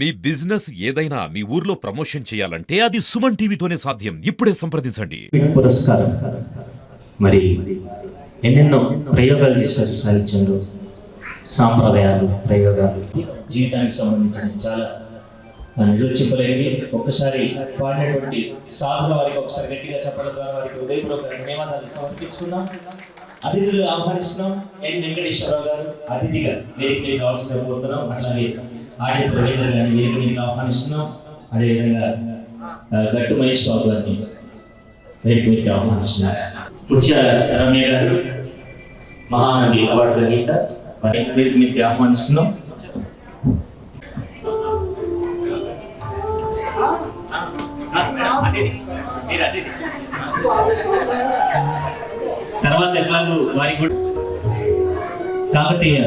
మీ business ఏదైనా మీ ఊర్లో promotion చేయాలంటే అది సుమన్ టీవీతోనే సాధ్యం. ఇప్పుడే సంప్రదించండి. పురస్కారం. మరి ఎన్నెన్నో ప్రయోగాలు చేశారు సాహిత్యంలో. సాంప్రదాయాలు ప్రయోగాలు. జీవితానికి సంబంధించిన చాలా నిజం చెప్పలేనివి. ఒక్కసారి పాడినటువంటి సాధుల వారికి ఒకసారి గట్టిగా చెప్పడం ద్వారా వారికి హృదయపూర్వక ధన్యవాదాలు సమర్పించుకున్నాం అతిథులు ఆహ్వానిస్తున్నాం. ఎన్ వెంకటేశ్వరరావు గారు అతిథిగా వేదిక మీద రావాల్సిందిగా కోరుతున్నాం. అట్లాగే ఆడి ప్రవీణర్ గారిని వేదిక మీదకి ఆహ్వానిస్తున్నాం. అదేవిధంగా గట్టు మహేష్ బాబు గారిని వేదిక మీదకి ఆహ్వానిస్తున్నారు ముత్య రమ్య గారు మహానది అవార్డు గ్రహీత వేదిక మీదకి ఆహ్వానిస్తున్నాం. తర్వాత ఎట్లాగూ వారికి కూడా కాకతీయ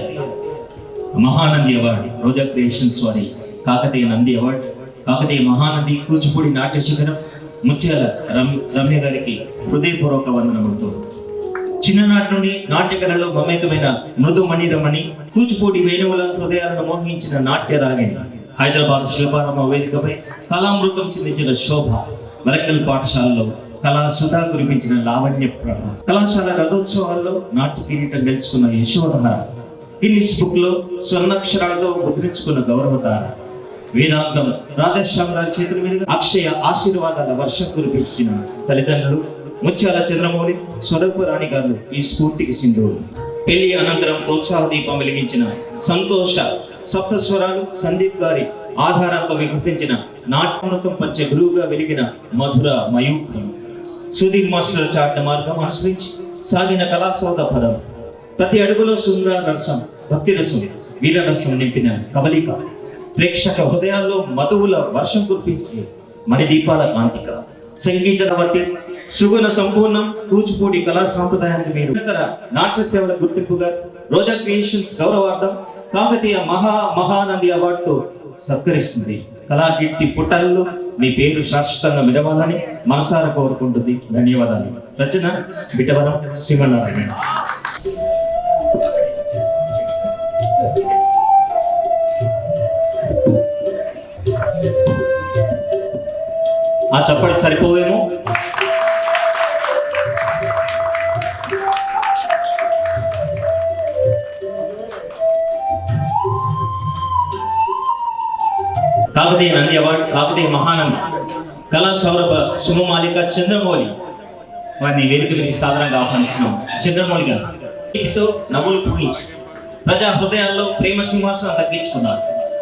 మహానంది అవార్డు రోజా క్రియేషన్స్ వారి కాకతీయ నంది అవార్డు కాకతీయ మహానంది కూచిపూడి నాట్య శిఖరం ముత్యాల రమ్య గారికి హృదయపూర్వక వందనములతో చిన్ననాటి నుండి నాట్య కళలో మమేకమైన మృదు మణిరమణి కూచిపూడి వేణువుల హృదయాలను మోహించిన నాట్య రాగిణి హైదరాబాద్ శిల్పారామ వేదికపై కళామృతం చెందించిన శోభ వరంగల్ పాఠశాలలో కళా సుధా కురిపించిన లావణ్య ప్రభ. కళాశాల రథోత్సవాల్లో నాట్య కిరీటం గెలుచుకున్న యశోధర గిన్నిస్ బుక్లో స్వర్ణాక్షరాలతో ముద్రించుకున్న గౌరవతార. వేదాంతం రాధేశ్యామ్ గారి చేతుల మీదుగా అక్షయ ఆశీర్వాదాల వర్షం కురిపించిన తల్లిదండ్రులు ముత్యాల చంద్రమౌళి స్వరూపరాణి గారు ఈ స్ఫూర్తికి సింధువు పెళ్ళి అనంతరం ప్రోత్సాహ దీపం వెలిగించిన సంతోష సప్తస్వరాలు సందీప్ గారి ఆధారంతో వికసించిన నాట్యమృతం పంచే గురువుగా వెలిగిన మధుర మయూఖం. సుధీర్ మాస్టర్ చాటిన మార్గం అనుసరించి సాగిన కళాసౌద పదం. ప్రతి అడుగులో సుందర రసం భక్తి రసం వీరరసం నింపిన కవలిక ప్రేక్షక హృదయాల్లో మధువుల వర్షం కురిపించే మణిదీపాల కాంతిక సంగీత సంగీతవతి సుగుణ సంపూర్ణం కూచిపూడి కళా సాంప్రదాయానికి మీరు ఇతర నాట్య సేవల గుర్తింపుగా రోజా క్రియేషన్స్ గౌరవార్థం కాకతీయ మహా మహానంది అవార్డుతో సత్కరిస్తుంది. కళాకీర్తి పుట్టాలలో మీ పేరు శాశ్వతంగా మిడవాలని మనసారా కోరుకుంటుంది. ధన్యవాదాలు. రచన బిటవరం శ్రీమన్నారాయణ. ఆ చప్పటి సరిపోవేమో కాకతీయ నంది అవార్డు కాకతీయ మహానంది కళా సౌరభ సుమమాలిక చంద్రమౌళి. వారిని వేదిక మీద సాధారణంగా ఆహ్వానిస్తున్నాం. చంద్రమౌళి గారు. వీటితో నవ్వులు పూయించి ప్రజా హృదయాల్లో ప్రేమ సింహాసనం తగ్గించుకున్నారు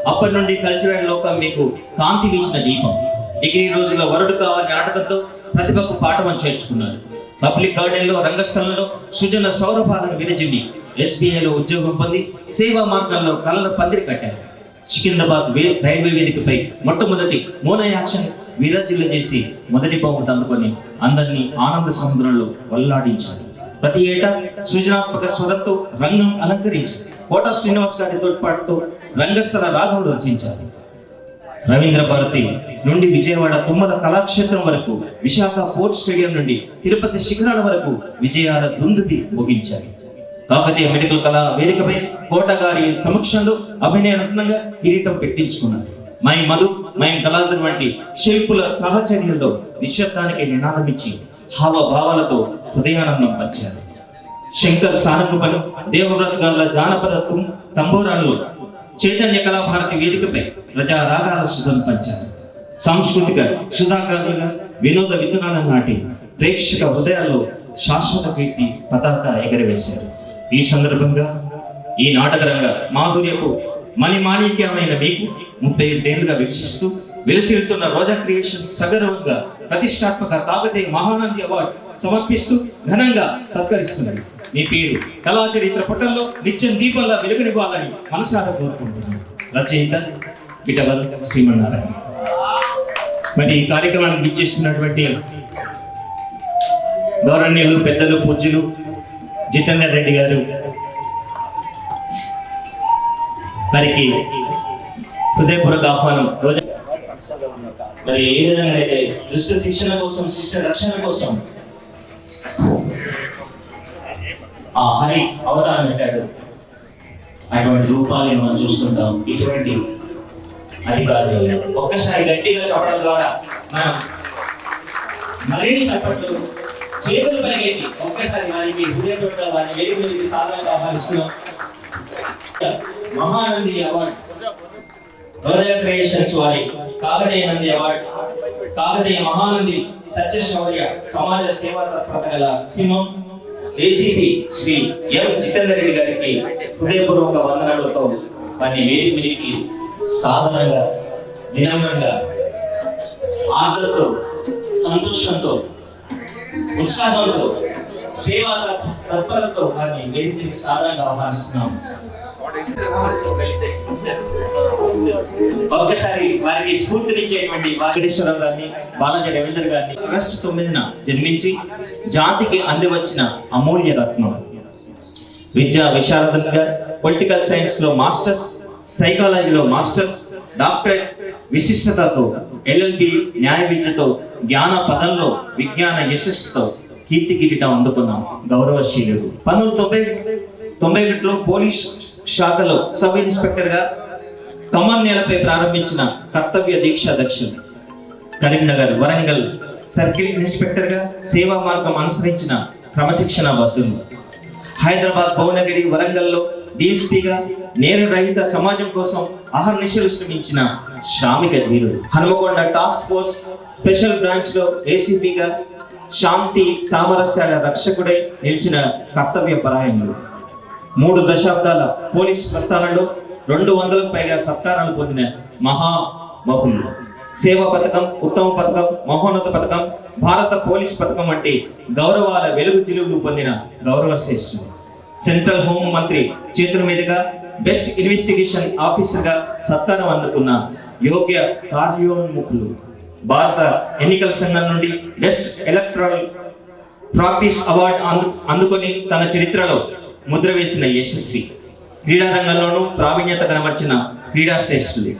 అప్పటి నుండి కల్చరల్ లోకం మీకు కాంతి వీసిన దీపం. డిగ్రీ రోజుల్లో వరుడు కావాలని నాటకంతో ప్రతిభకు పాఠం చేర్చుకున్నారు. పబ్లిక్ గార్డెన్లో రంగస్థలంలో సుజన సౌరభాలను విరజిమ్మి ఎస్బీఐలో ఉద్యోగం పొంది సేవా మార్గంలో కళ్ళ పందిరి కట్టారు. సికింద్రాబాద్ వే రైల్వే వేదికపై మొట్టమొదటి మోన యాక్షన్ విరాజిల్ల చేసి మొదటి బహుమతి అందుకొని అందరినీ ఆనంద సముద్రంలో వల్లాడించారు. ప్రతి ఏటా సృజనాత్మక స్వరంతో రంగం అలంకరించారు కోట శ్రీనివాస్ గారి తోడ్పాటుతో రంగస్థల రాగములు రచించారు. రవీంద్ర భారతి నుండి విజయవాడ తుమ్మల కళాక్షేత్రం వరకు విశాఖ పోర్ట్ స్టేడియం నుండి తిరుపతి శిఖరాల వరకు విజయాల దుందుబి ముగించారు. కాకతీయ మెడికల్ కళా వేదికపై కోట గారి సమక్షంలో అభినయ రత్నంగా కిరీటం పెట్టించుకున్నారు. మై మధు మై కళాధర్ వంటి శిల్పుల సహచర్యంలో నిశ్శబ్దానికి నినాదమిచ్చి హావభావాలతో హృదయానందం పంచారు శంకర్ సానకుపను దేవవ్రత్ గారుల జానపద తంబూరాలు చైతన్య కళాభారతి వేదికపై ప్రజా రాగాల సుధం పంచారు సాంస్కృతిక సుధాకారులుగా వినోద విత్తనాలను నాటి ప్రేక్షక హృదయాల్లో శాశ్వత కీర్తి పతాక ఎగరవేశారు. ఈ సందర్భంగా ఈ నాటకరంగ మాధుర్యపు మణిమాణిక్యమైన మీకు ముప్పై ఏళ్ళుగా వీక్షిస్తూ వెలిసిల్తున్న రోజా క్రియేషన్ సగర్వంగా ప్రతిష్టాత్మక కాకతీయ మహానంది అవార్డు సమర్పిస్తూ ఘనంగా సత్కరిస్తున్నది మీ పేరు కళా చరిత్ర పట్టంలో నిత్యం దీపంలా వెలుగునివ్వాలని మనసారా కోరుకుంటున్నాను. రచయిత ఇటవల్ శ్రీమన్నారాయణ. మరి ఈ కార్యక్రమానికి విచ్చేస్తున్నటువంటి గౌరవనీయులు పెద్దలు పూజ్యులు జితేందర్ రెడ్డి గారు వారికి హృదయపూర్వక ఆహ్వానం రోజా మరి ఏ విధంగా అయితే దుష్ట శిక్షణ కోసం శిష్ట రక్షణ కోసం? ఆ హరి అవతారం పెట్టాడు అటువంటి రూపాన్ని మనం చూస్తుంటాం. ఇటువంటి అధికారులు ఒక్కసారి గట్టిగా చెప్పడం ద్వారా మనం మరిన్ని చప్పట్లు. చేతులు పైకెత్తి ఒక్కసారి వారికి హృదయపూర్వక వారి వేరు మీదకి సాధారణంగా ఆహ్వానిస్తున్నాం. మహానంది అవార్డు. హృదయ క్రియేషన్స్ వారి కాకతీయ నంది అవార్డు కాకతీయ మహానంది సత్య శౌర్య సమాజ సేవా తత్పరత గల సింహం ఏసీపీ శ్రీ ఎం జితేందర్ రెడ్డి గారికి హృదయపూర్వక వందనాలతో వారిని వేది మీదకి సాధారణంగా వినమ్రంగా ఆర్ద్రతో సంతోషంతో ఉత్సాహంతో సేవా తత్పరతో వారిని వేదిక మీదకి సాధారణంగా ఆహ్వానిస్తున్నాం. ఒక్కసారి వారికి స్ఫూర్తినిచ్చేటువంటి వెంకటేశ్వరరావు గారిని బాలాజీ రవీంద్ర గారిని. ఆగస్టు తొమ్మిదిన జన్మించి జాతికి అందివచ్చిన అమూల్య రత్నం. విద్యా విశారదంగా పొలిటికల్ సైన్స్లో మాస్టర్స్ సైకాలజీలో మాస్టర్స్ డాక్టరేట్ విశిష్టతతో ఎల్ఎల్బి న్యాయ విద్యతో జ్ఞాన పదంలో విజ్ఞాన యశస్సుతో కీర్తి కిరీటం అందుకున్న గౌరవశీలుడు. పంతొమ్మిది తొంభై తొంభై ఒకటిలో పోలీస్ శాఖలో సబ్ ఇన్స్పెక్టర్గా ఖమ్మం నేలపై ప్రారంభించిన కర్తవ్య దీక్ష దక్షిణ. కరీంనగర్ వరంగల్ సర్కిల్ ఇన్స్పెక్టర్గా సేవా మార్గం అనుసరించిన క్రమశిక్షణ బద్దులు హైదరాబాద్ భువనగిరి వరంగల్లో డిఎస్పీగా నేర రహిత సమాజం కోసం అహర్నిశలు శ్రమించిన శ్రామిక ధీరుడు. హనుమకొండ టాస్క్ ఫోర్స్ స్పెషల్ బ్రాంచ్లో ఏసీపీగా శాంతి సామరస్యాల రక్షకుడై నిలిచిన కర్తవ్య పరాయణుడు. మూడు దశాబ్దాల పోలీస్ ప్రస్థానంలో రెండు వందలకు పైగా సత్కారాలు పొందిన మహా మహులు. సేవ పథకం ఉత్తమ పథకం మహోన్నత పథకం భారత పోలీస్ పథకం వంటి గౌరవాల వెలుగు చిలువులు పొందిన గౌరవ శ్రేష్ఠులు సెంట్రల్ హోమ్ మంత్రి చేతుల మీదుగా బెస్ట్ ఇన్వెస్టిగేషన్ ఆఫీసర్గా సత్కారం అందుకున్న యోగ్య కార్యోన్ముఖులు. భారత ఎన్నికల సంఘం నుండి బెస్ట్ ఎలక్ట్రల్ ప్రాక్టీస్ అవార్డు అందు అందుకొని తన చరిత్రలో ముద్ర వేసిన యశస్వి. క్రీడా రంగంలోనూ ప్రావీణ్యత కనబర్చిన క్రీడా శ్రేష్ఠులు.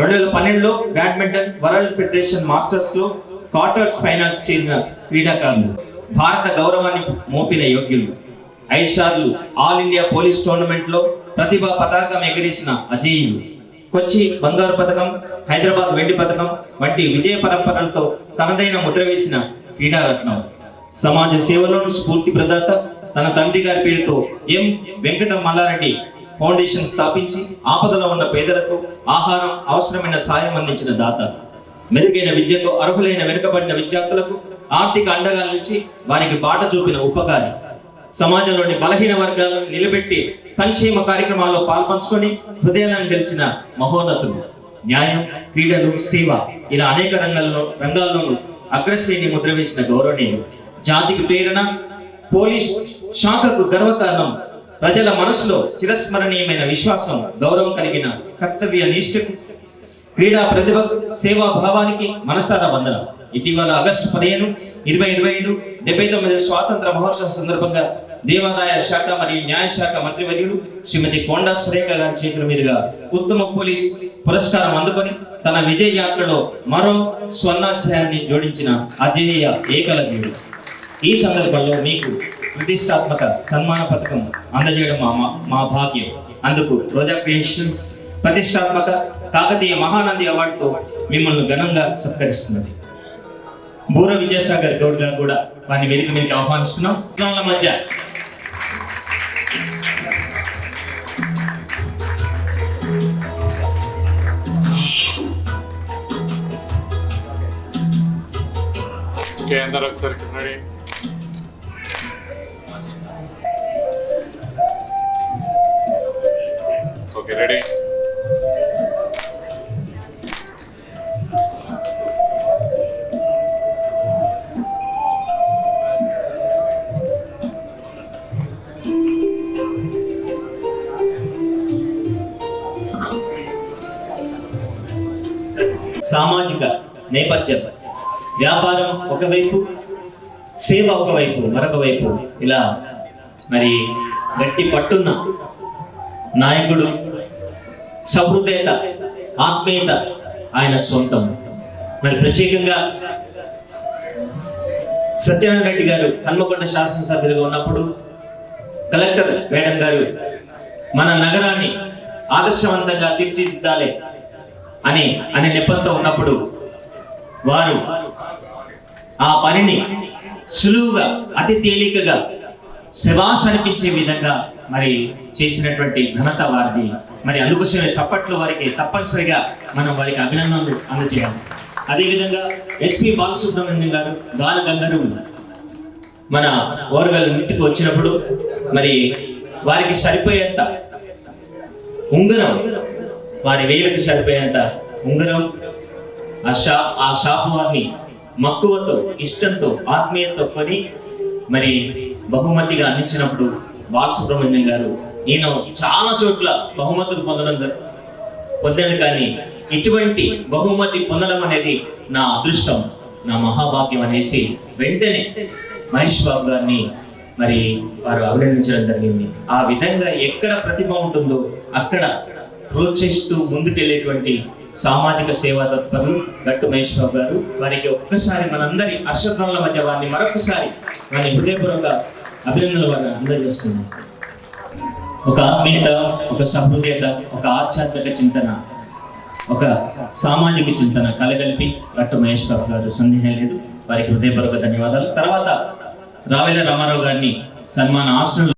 రెండు వేల పన్నెండులో బ్యాడ్మింటన్ వరల్డ్ ఫెడరేషన్ మాస్టర్స్లో క్వార్టర్స్ ఫైనల్స్ చేరిన క్రీడాకారులు భారత గౌరవాన్ని మోపిన యోగ్యులు. ఐదు సార్లు ఆల్ ఇండియా పోలీస్ టోర్నమెంట్లో ప్రతిభా పతాకం ఎగిరేసిన అజేయులు. కొచ్చి బంగారు పథకం హైదరాబాద్ వెండి పథకం వంటి విజయ పరంపరలతో తనదైన ముద్ర వేసిన క్రీడారత్నం. సమాజ సేవలోను స్ఫూర్తి ప్రదాత తన తండ్రి గారి పేరుతో ఎం. వెంకట మల్లారెడ్డి ఫౌండేషన్ స్థాపించి ఆపదలో ఉన్న పేదలకు ఆహారం అవసరమైన సాయం అందించిన దాత. మెరుగైన విద్యకు అర్హులైన వెనుకబడిన విద్యార్థులకు ఆర్థిక అండగా నిలిచి వారికి బాట చూపిన ఉపకారి. సమాజంలోని బలహీన వర్గాలను నిలబెట్టి సంక్షేమ కార్యక్రమాల్లో పాల్పంచుకొని హృదయాలను గెలిచిన మహోన్నతులు. న్యాయం క్రీడలు సేవ ఇలా అనేక రంగాల్లో రంగాల్లోనూ అగ్రశ్రేణి ముద్ర వేసిన గౌరవనీయులు. జాతికి ప్రేరణ పోలీస్ శాఖకు గర్వకారణం. ప్రజల మనసులో చిరస్మరణీయమైన విశ్వాసం గౌరవం కలిగిన కర్తవ్య నిష్ఠకు క్రీడా ప్రతిభ సేవా భావానికి మనసారా వందనం. ఇటీవల ఆగస్టు పదిహేను ఇరవై ఇరవై ఐదు డెబ్బై తొమ్మిది స్వాతంత్ర మహోత్సవం సందర్భంగా దేవాదాయ శాఖ మరియు న్యాయశాఖ మంత్రివర్యుడు శ్రీమతి కొండా సురేఖ గారి చేతుల మీదుగా ఉత్తమ పోలీస్ పురస్కారం అందుకొని తన విజయ యాత్రలో మరో స్వర్ణాధ్యాయాన్ని జోడించిన అజేయ ఏకలవ్యుడు. ఈ సందర్భంలో మీకు ప్రతిష్టాత్మక సన్మాన పథకం అందజేయడం మా మా భాగ్యం. అందుకు రోజా క్రియేషన్స్ ప్రతిష్టాత్మక కాకతీయ మహానంది అవార్డుతో మిమ్మల్ని ఘనంగా సత్కరిస్తున్నది. బూర విద్యాసాగర్ గౌడ్ గారు కూడా వారిని వేదిక మీదకి ఆహ్వానిస్తున్నాం. ఇతరుల మధ్య. ఓకే ఒకసారి రెడీ. సామాజిక నేపథ్యం. వ్యాపారం ఒకవైపు సేవ ఒకవైపు మరొక వైపు ఇలా మరి గట్టి పట్టున్న నాయకుడు సహృదయత ఆత్మీయత ఆయన సొంతం. మరి ప్రత్యేకంగా సత్యనారాయణ రెడ్డి గారు హన్మకొండ శాసనసభ్యులుగా ఉన్నప్పుడు కలెక్టర్ మేడం గారు మన నగరాన్ని ఆదర్శవంతంగా తీర్చిదిద్దాలి అని అనే నెపంతో ఉన్నప్పుడు వారు ఆ పనిని సులువుగా అతి తేలికగా శబాష్ అనిపించే విధంగా మరి చేసినటువంటి ఘనత వారిది. మరి అందుకోసమే చప్పట్లు వారికి తప్పనిసరిగా మనం వారికి అభినందనలు అందజేయాలి. అదేవిధంగా ఎస్పి బాలసుబ్రహ్మణ్యం గారు గాన గంధర్వులు మన ఓరగల్ ఇంటికి వచ్చినప్పుడు మరి వారికి సరిపోయేంత ఉంగరం వారి వేలకు సరిపోయేంత ఉంగరం ఆ షా ఆ షాపు వారిని మక్కువతో ఇష్టంతో ఆత్మీయతతో కొని మరి బహుమతిగా అందించినప్పుడు బాలసుబ్రహ్మణ్యం గారు నేను చాలా చోట్ల బహుమతులు పొందడం పొందాను కానీ ఇటువంటి బహుమతి పొందడం అనేది నా అదృష్టం నా మహాభాగ్యం అనేసి వెంటనే మహేష్ బాబు గారిని మరి వారు అభినందించడం జరిగింది. ఆ విధంగా ఎక్కడ ప్రతిభ ఉంటుందో అక్కడ ప్రోత్సహిస్తూ ముందుకెళ్ళేటువంటి సామాజిక సేవా తత్పరులు గట్టు మహేష్ బాబు గారు వారికి ఒక్కసారి మనందరి హర్షధ్వనుల మధ్య వారిని మరొకసారి వారిని హృదయపూర్వక అభినందనలు వారిని అందజేస్తున్నాం ఒక ఆత్మీయత ఒక సహృదయత ఒక ఆధ్యాత్మిక చింతన ఒక సామాజిక చింతన కలగలిపి గట్టు మహేష్ బాబు గారు సందేహం లేదు. వారికి హృదయపూర్వక ధన్యవాదాలు. తర్వాత రావేల రామారావు గారిని సన్మాన ఆశ్రమంలో